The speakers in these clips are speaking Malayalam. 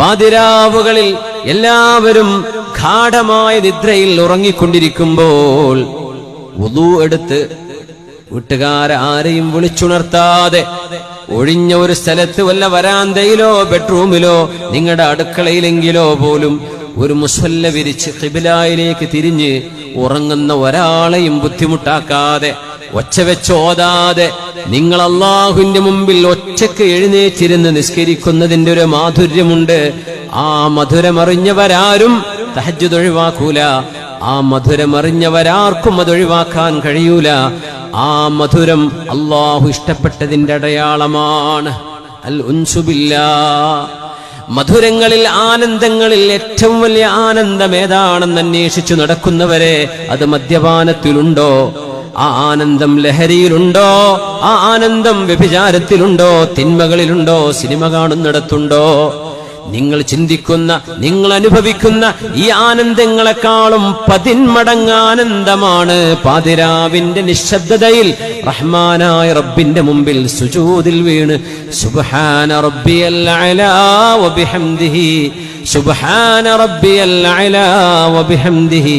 പാതിരാവുകളിൽ എല്ലാവരും ഗാഠമായ നിദ്രയിൽ ഉറങ്ങിക്കൊണ്ടിരിക്കുമ്പോൾ ഉദു എടുത്ത് വീട്ടുകാരാരെയും വിളിച്ചുണർത്താതെ ഒഴിഞ്ഞ ഒരു സ്ഥലത്ത് വല്ല വരാന്തയിലോ ബെഡ്റൂമിലോ നിങ്ങളുടെ അടുക്കളയിലെങ്കിലോ പോലും ഒരു മുസല്ല വിരിച്ച് കിബിലായിലേക്ക് തിരിഞ്ഞ് ഉറങ്ങുന്ന ഒരാളെയും ബുദ്ധിമുട്ടാക്കാതെ ഒച്ച വെച്ചോതാതെ നിങ്ങൾ അള്ളാഹുവിന്റെ മുമ്പിൽ ഒറ്റയ്ക്ക് എഴുന്നേറ്റിരുന്ന് നിസ്കരിക്കുന്നതിന്റെ ഒരു മാധുര്യമുണ്ട്. ആ മധുരമറിഞ്ഞവരാരും തഹജ്ജുദ് ഒഴിവാക്കൂല. ആ മധുരമറിഞ്ഞവരാർക്കും അത് ഒഴിവാക്കാൻ കഴിയൂല. ആ മധുരം അള്ളാഹു ഇഷ്ടപ്പെട്ടതിന്റെ അടയാളമാണ്. അൽ ഉൻസുബില്ല മധുരങ്ങളിൽ ആനന്ദങ്ങളിൽ ഏറ്റവും വലിയ ആനന്ദം ഏതാണെന്ന് അന്വേഷിച്ചു നടക്കുന്നവരെ അത് മദ്യപാനത്തിലുണ്ടോ? ആ ആനന്ദം ലഹരിയിലുണ്ടോ? ആ ആനന്ദം വ്യഭിചാരത്തിലുണ്ടോ? തിന്മകളിലുണ്ടോ? സിനിമ കാണുന്നിടത്തുണ്ടോ? നിങ്ങൾ ചിന്തിക്കുന്ന നിങ്ങൾ അനുഭവിക്കുന്ന ഈ ആനന്ദങ്ങളെക്കാളും പതിന്മടങ്ങ് ആനന്ദമാണ് പാതിരാവിന്റെ നിശബ്ദതയിൽ റഹ്മാനായ റബ്ബിന്റെ മുമ്പിൽ സുജൂദിൽ വീണ്. സുബ്ഹാന റബ്ബിയൽ സുബ്ഹാന റബ്ബിയൽ അലാ വബിഹംദിഹി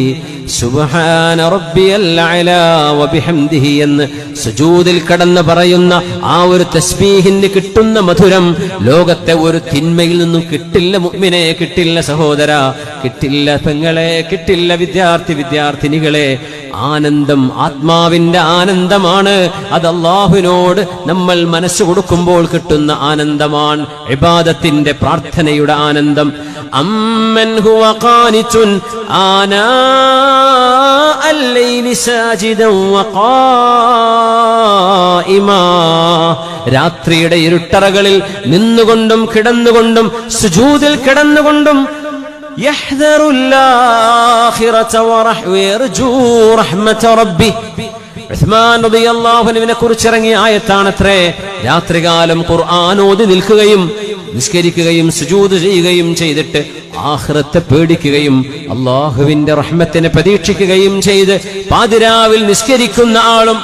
സുബ്ഹാന റബ്ബിയൽ അലാ വബിഹംദിഹി എന്ന് സുജൂദിൽ കടന്ന് പറയുന്ന ആ ഒരു തസ്ബീഹിന് കിട്ടുന്ന മധുരം ലോകത്തെ ഒരു തിന്മയിൽ നിന്നും കിട്ടില്ല മുഅ്മിനെ കിട്ടില്ല സഹോദര കിട്ടില്ല പെങ്ങളെ കിട്ടില്ല വിദ്യാർത്ഥി വിദ്യാർത്ഥിനികളെ. ആനന്ദം ആത്മാവിന്റെ ആനന്ദമാണ് അത് അള്ളാഹുവിനോട് നമ്മൾ മനസ്സ് കൊടുക്കുമ്പോൾ കിട്ടുന്ന ആനന്ദമാണ് ഇബാദത്തിന്റെ പ്രാർത്ഥനയുടെ ആനന്ദം അമ്മൻ ഹുവ ഖാനിതുൻ ആനാ الليل ساجدا وقائما രാത്രിയുടെ ഇരുട്ടറകളിൽ നിന്നുകൊണ്ടും കിടന്നുകൊണ്ടും സുജൂദിൽ കിടന്നുകൊണ്ടും يحذر الآخرة ورح- ويرجو رحمة ربه ഉസ്മാൻ റളിയല്ലാഹുവിനെ കുറിച്ച് ഇറങ്ങിയ ആയത്താണത്രേ രാത്രികാലം ഖുർആൻ ഓതി നിൽക്കുകയും നിസ്കരിക്കുകയും സുജൂദ് ചെയ്യുകയും ചെയ്തിട്ട് ആഖിറത്തെ പേടിക്കുകയും അള്ളാഹുവിന്റെ റഹ്മത്തിനെ പ്രതീക്ഷിക്കുകയും ചെയ്ത് പാതിരാവിൽ നിസ്കരിക്കുന്ന ആളും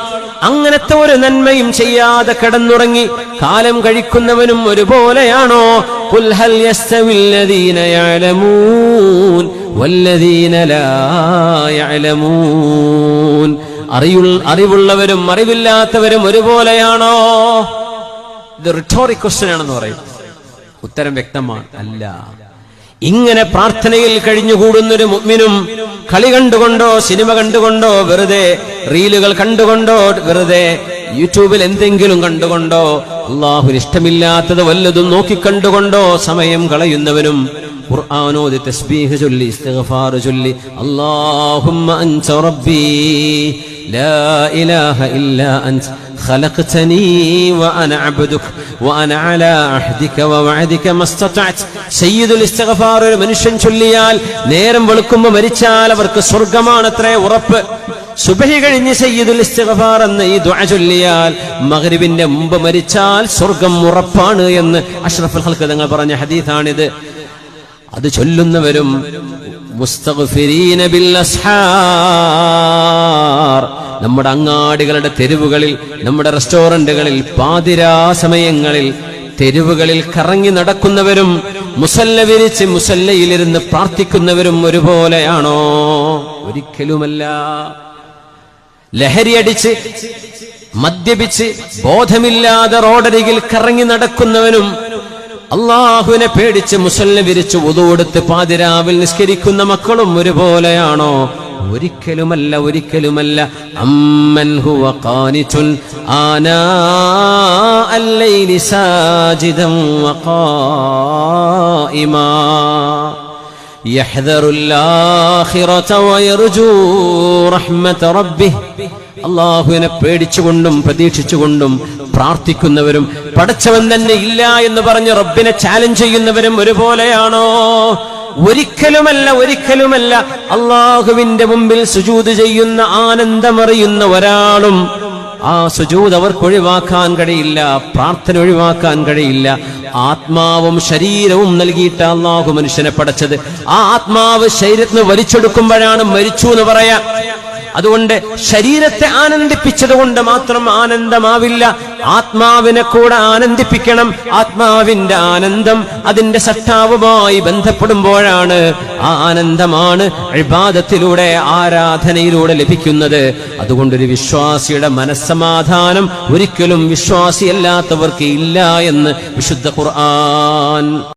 അങ്ങനത്തെ ഒരു നന്മയും ചെയ്യാതെ കിടന്നുറങ്ങി കാലം കഴിക്കുന്നവനും ഒരുപോലെയാണോ ഖുൽ ഹൽ يستوي യഅലമൂൻ വല്ലദീന ലാ യഅലമൂൻ يعلمون അറിവുള്ളവരും അറിവില്ലാത്തവരും ഒരുപോലെയാണോ? ഇത് റിട്ടോറിക് ക്വസ്റ്റ്യൻ ആണെന്ന് പറയും. ഉത്തരം വ്യക്തമാണ്. അല്ല. ഇങ്ങനെ പ്രാർത്ഥനയിൽ കഴിഞ്ഞുകൂടുന്നൊരു മുഗ്മിനും കളി കണ്ടുകൊണ്ടോ സിനിമ കണ്ടുകൊണ്ടോ വെറുതെ റീലുകൾ കണ്ടുകൊണ്ടോ വെറുതെ യൂട്യൂബിൽ എന്തെങ്കിലും കണ്ടുകൊണ്ടോ അള്ളാഹുന് ഇഷ്ടമില്ലാത്തത് വല്ലതും നോക്കിക്കണ്ടുകൊണ്ടോ സമയം കളയുന്നവനും ഖുർആാനോദി തസ്ബീഹ് ചൊല്ലി ഇസ്തിഗ്ഫാർ ചൊല്ലി അല്ലാഹുമ്മ അൻത റബ്ബി لا إله إلا أنت خلقتني وأنا عبدك وأنا على عهدك ووعدك ما استطعت سيد الاستغفار ഒരു മനുഷ്യൻ ചൊല്ലിയാൽ നേരം വെളുക്കുമ്പോൾ മരിച്ചാൽ അവർക്ക് സ്വർഗമാണത്രേ ഉറപ്പ് സുബഹി കഴിഞ്ഞ് സയ്യിദുൽ ഇസ്തിഗ്ഫാർ എന്ന് ഈ ദുആ ചൊല്ലിയാൽ മഗ്രിബിന്റെ മുമ്പ് മരിച്ചാൽ സ്വർഗം ഉറപ്പാണ് എന്ന് അഷ്റഫുൽ ഖൽഖ് തങ്ങൾ പറഞ്ഞ ഹദീസാണിത്. അത് ചൊല്ലുന്നവരും മുസ്തഗ്ഫിരീന ബിൽ അസ്ഹാർ നമ്മുടെ അങ്ങാടികളുടെ തെരുവുകളിൽ നമ്മുടെ റെസ്റ്റോറന്റുകളിൽ പാതിരാ സമയങ്ങളിൽ തെരുവുകളിൽ കറങ്ങി നടക്കുന്നവരും മുസല്ല വിരിച്ച് മുസല്ലയിലിരുന്ന് പ്രാർത്ഥിക്കുന്നവരും ഒരുപോലെയാണോ? ഒരിക്കലുമല്ല. ലഹരിയടിച്ച് മദ്യപിച്ച് ബോധമില്ലാതെ റോഡരികിൽ കറങ്ങി നടക്കുന്നവനും അള്ളാഹുവിനെ പേടിച്ച് മുസല്ല വിരിച്ച് ഉതുകൊടുത്ത് പാതിരാവിൽ നിസ്കരിക്കുന്ന മക്കളും ഒരുപോലെയാണോ? ഒരിക്കലുമല്ല ഒരിക്കലുമല്ല. അമ്മൻ ഹുവ കാനിച്ചുൻ ആനാ അല്ലൈലി يحذر الآخرة ويرجو رحمة ربه അള്ളാഹുവിനെ പേടിച്ചുകൊണ്ടും പ്രതീക്ഷിച്ചുകൊണ്ടും പ്രാർത്ഥിക്കുന്നവരും പടച്ചവൻ തന്നെ ഇല്ല എന്ന് പറഞ്ഞ് റബ്ബിനെ ചാലഞ്ച് ചെയ്യുന്നവരും ഒരുപോലെയാണോ ഒരിക്കലുമല്ല ഒരിക്കലുമല്ല അള്ളാഹുവിന്റെ മുമ്പിൽ സുജൂത് ചെയ്യുന്ന ആനന്ദമറിയുന്ന ഒരാളും ആ സുജൂത് അവർക്ക് ഒഴിവാക്കാൻ കഴിയില്ല പ്രാർത്ഥന ഒഴിവാക്കാൻ കഴിയില്ല ആത്മാവും ശരീരവും നൽകിയിട്ട് അള്ളാഹു മനുഷ്യനെ പടച്ചത്. ആ ആത്മാവ് ശരീരത്തിന് വലിച്ചെടുക്കുമ്പോഴാണ് മരിച്ചു എന്ന് പറയാ. അതുകൊണ്ട് ശരീരത്തെ ആനന്ദിപ്പിച്ചത് കൊണ്ട് മാത്രം ആനന്ദമാവില്ല. ആത്മാവിനെ കൂടെ ആനന്ദിപ്പിക്കണം. ആത്മാവിന്റെ ആനന്ദം അതിന്റെ സട്ടാവുമായി ബന്ധപ്പെടുമ്പോഴാണ് ആ ആനന്ദമാണ് ഇബാദത്തിലൂടെ ആരാധനയിലൂടെ ലഭിക്കുന്നത്. അതുകൊണ്ടൊരു വിശ്വാസിയുടെ മനസ്സമാധാനം ഒരിക്കലും വിശ്വാസിയല്ലാത്തവർക്ക് ഇല്ല എന്ന് വിശുദ്ധ ഖുർആൻ